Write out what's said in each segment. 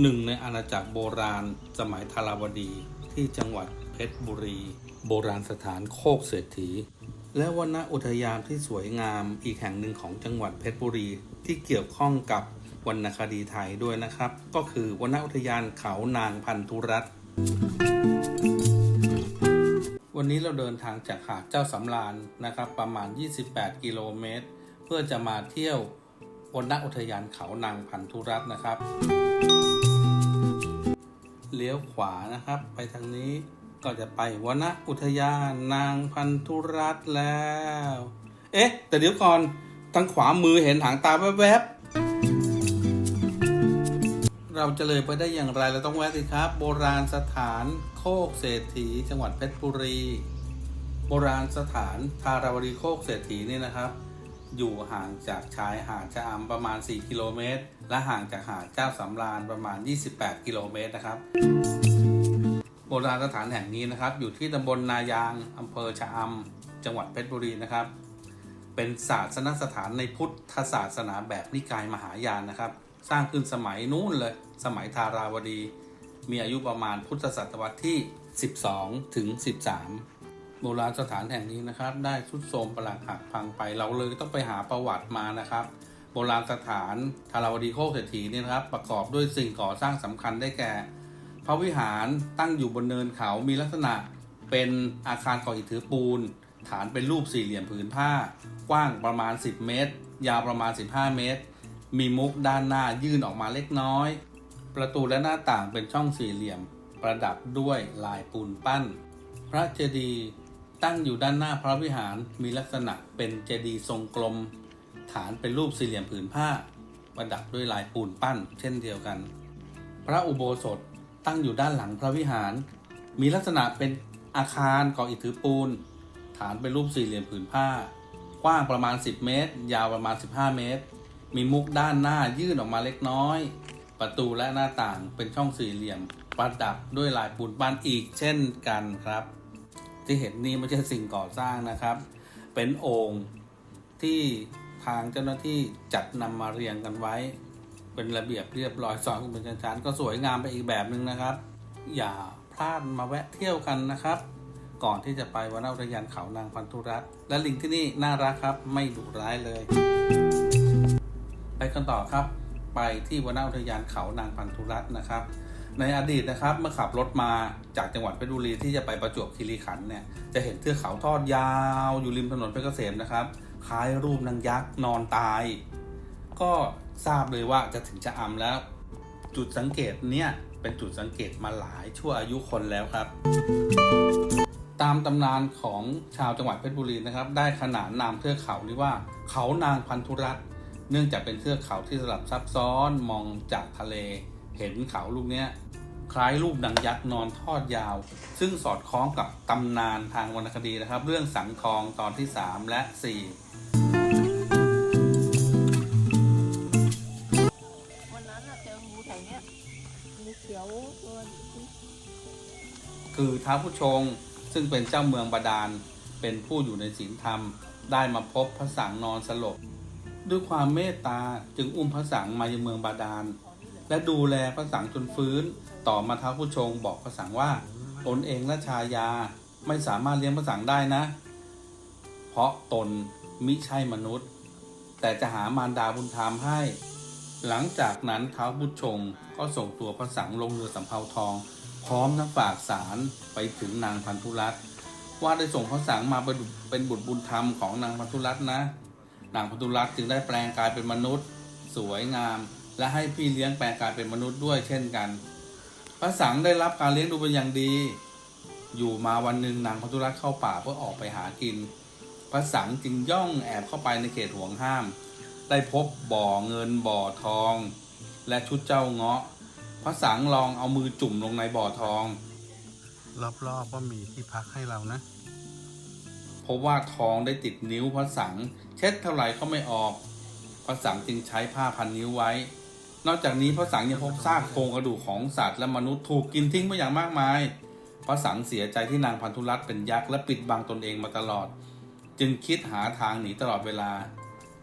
หนึ่งในอาณาจักรโบราณสมัยธาราวดีที่จังหวัดเพชรบุรี โบราณสถานโคกเศรษฐี และวรรณอุทยานที่สวยงามอีกแห่งหนึ่งของจังหวัดเพชรบุรี ที่เกี่ยวข้องกับวรรณคดีไทยด้วยนะครับ ก็คือวรรณอุทยานเขานางพันธุรัตน์วันนี้เราเดินทางจากหาดเจ้าสำราญนะครับ ประมาณ 28 กิโลเมตร เพื่อจะมาเที่ยววรรณอุทยานเขานางพันธุรัตน์นะครับ เลี้ยวขวานะครับ ไปทางนี้ก็จะไปวรรณอุทยานนางพันธุรัตน์แล้ว เอ๊ะ แต่เดี๋ยวก่อนทางขวามือเห็นหางตาแวบๆ เราจะเลยไปได้อย่างไรเราต้องแวะสิครับ โบราณสถานโคกเศรษฐีจังหวัดเพชรบุรี โบราณสถานทาราวดีโคกเศรษฐีนี่นะครับ อยู่ห่างจากชายหาดชะอำประมาณ 4 กิโลเมตร และห่างจากหาดเจ้าสำราญประมาณ 28 กิโลเมตรนะครับ โบราณสถานแห่งนี้นะครับ อยู่ที่ตำบลนายางอำเภอชะอำจังหวัดเพชรบุรีนะครับ เป็นศาสนสถานในพุทธศาสนาแบบนิกายมหายานนะครับ สร้างขึ้นสมัยนู้นเลย สมัยทาราวดี มีอายุประมาณพุทธศตวรรษที่ 12 ถึง 13 โบราณสถานแห่งนี้นะครับ ได้ทรุดโทรมปรักหักพังไป เราเลยต้องไปหาประวัติมานะครับ โบราณสถานทาราวดีโคกเศรษฐีเนี่ยนะครับ ประกอบด้วยสิ่งก่อสร้างสำคัญได้แก่ พระวิหารตั้งอยู่บนเนินเขามีลักษณะเป็นอาคารก่ออิฐถือปูน ฐานเป็นรูปสี่เหลี่ยมผืนผ้า กว้างประมาณ 10 เมตร ยาวประมาณ 15 เมตร มีมุกด้านหน้ายื่นออกมาเล็กน้อย ประตูและหน้าต่างเป็นช่องสี่เหลี่ยม ประดับด้วยลายปูนปั้น พระเจดีย์ ตั้งอยู่ด้านหน้าพระวิหารมีลักษณะเป็นเจดีย์ทรงกลม ฐานเป็นรูปสี่เหลี่ยมผืนผ้า ประดับด้วยลายปูนปั้น เช่นเดียวกัน พระอุโบสถตั้งอยู่ด้านหลังพระวิหาร มีลักษณะเป็นอาคารก่ออิฐถือปูน ฐานเป็นรูปสี่เหลี่ยมผืนผ้า กว้างประมาณ 10 เมตร ยาวประมาณ 15 เมตร มีมุกด้านหน้ายื่นออกมาเล็กน้อย ประตูและหน้าต่างเป็นช่องสี่เหลี่ยม ประดับด้วยลายปูนปั้นอีกเช่นกันครับ ที่เห็นนี้ไม่ใช่สิ่งก่อสร้างนะครับ เป็นโอ่งที่ทางเจ้าหน้าที่จัดนำมาเรียงกันไว้ เป็นระเบียบเรียบร้อยสอนเป็นชั้นๆก็สวยงามไปอีกแบบหนึ่งนะครับ อย่าพลาดมาแวะเที่ยวกันนะครับ ก่อนที่จะไปวันอุทยานเขานางพันธุรัตน์และลิงที่นี่น่ารักครับไม่ดุร้ายเลย ไปกันต่อครับ ไปที่วนอุทยานเขานางพันธุรัตน์นะครับ ในอดีตนะครับเมื่อขับรถมาจากจังหวัดเพชรบุรีที่จะไปประจวบคีรีขันธ์เนี่ยจะเห็นเทือกเขาทอดยาวอยู่ริมถนนเพชรเกษมนะครับ คล้ายรูปนางยักษ์นอนตาย ก็ทราบเลยว่าจะถึงจะอำแล้ว จุดสังเกตเนี่ยเป็นจุดสังเกตมาหลายชั่วอายุคนแล้วครับ ตามตำนานของชาวจังหวัดเพชรบุรีนะครับ ได้ขนานนามเทือกเขานี้ว่าเขานางพันธุรัตน์เนื่องจากเป็นเทือกเขาที่สลับซับซ้อนมองจากทะเล เห็นเขาลูกเนี้ยคล้ายรูปนางยักษ์นอนทอดยาว ซึ่งสอดคล้องกับตำนานทางวรรณคดีนะครับ เรื่องสังทองตอนที่ 3 และวันนั้นน่ะเจองูแถวเนี้ยงูเขียวตัวที่4คือท้าวผู้ชงซึ่งเป็นเจ้าเมืองบาดาล เป็นผู้อยู่ในศีลธรรม ได้มาพบพระสังนอนสลบ ด้วยความเมตตาจึงอุ้มพระสังมายังเมืองบาดาล และดูแลพระสังจนฟื้น ต่อมาท้าวผู้ชงบอกพระสังว่าตนเองและชายาไม่สามารถเลี้ยงพระสังได้นะ เพราะตนมิใช่มนุษย์ แต่จะหามารดาบุญธรรมให้ หลังจากนั้นท้าวผู้ชงก็ส่งตัวพระสังลงเรือสำเภาทอง พร้อมทั้งฝากสารไปถึงนางพันธุรัตน์ว่าได้ส่งพระสังมาเป็นบุตรเป็นบุตรบุญธรรมของนางพันธุรัตน์นะนางพันธุรัตน์จึงได้แปลงกายเป็นมนุษย์ สวยงาม และให้พี่เลี้ยงแปลงกายเป็นมนุษย์ด้วยเช่นกัน พระสังได้รับการเลี้ยงดูเป็นอย่างดี อยู่มาวันหนึ่งนางพันธุรัตน์เข้าป่าเพื่อออกไปหากิน พระสังจึงย่องแอบเข้าไปในเขตห่วงห้าม ได้พบบ่อเงินบ่อทอง และชุดเจ้าเงาะ พระสังลองเอามือจุ่มลงในบ่อทอง รอบๆก็มีที่พักให้เรานะเพราะว่าทองได้ติดนิ้วพระสัง เช็ดเท่าไหร่ก็ไม่ออก พระสังจึงใช้ผ้าพันนิ้วไว้ นอกจากนี้พระสังยังพบซากโครงกระดูกของสัตว์และมนุษย์ถูกกินทิ้งไปอย่างมากมาย พระสังเสียใจที่นางพันธุรัตน์เป็นยักษ์และปิดบังตนเองมาตลอด จึงคิดหาทางหนีตลอดเวลา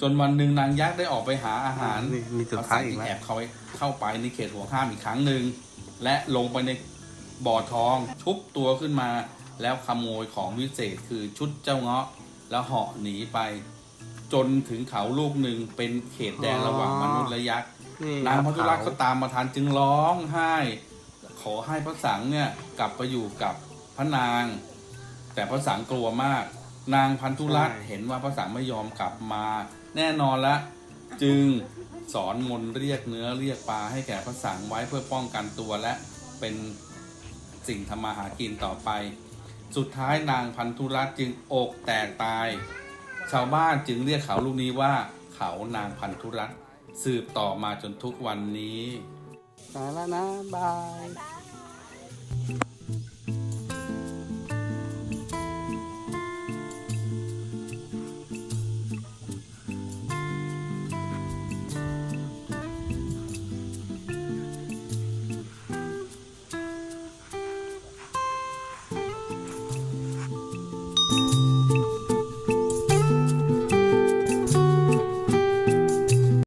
จนวันหนึ่งนางยักษ์ได้ออกไปหาอาหารนี่มีสุดท้ายอีกพไหมระสังจึงแอบเข้าไปเข้าไปในเขตห่วงห้ามอีกครั้งหนึ่งและลงไปในบ่อทองชุบตัวขึ้นมา แล้วขโมยของวิเศษคือชุดเจ้าเงาะ แล้วเหาะหนีไป จนถึงเขาลูกหนึ่งเป็นเขตแดนระหว่างมนุษย์และยักษ์ นี่นางพัทุรักขก็ตามมาทันจึงร้องไห้ ขอให้พระสังเนี่ยกลับไปอยู่กับพระนาง แต่พระสังกลัวมาก นางพันธุรัตน์เห็นว่าพระสังไม่ยอมกลับมา แน่นอนละ จึงสอนมนต์เรียกเนื้อเรียกปลาให้แก่พระสังไว้เพื่อป้องกันตัวและเป็นสิ่งทำมาหากินต่อไป สุดท้ายนางพันธุรัตน์จึงอกแตกตาย ชาวบ้านจึงเรียกเขาลูกนี้ว่าเขานางพันธุรัตน์ สืบต่อมาจนทุกวันนี้ไปแล้วนะบาย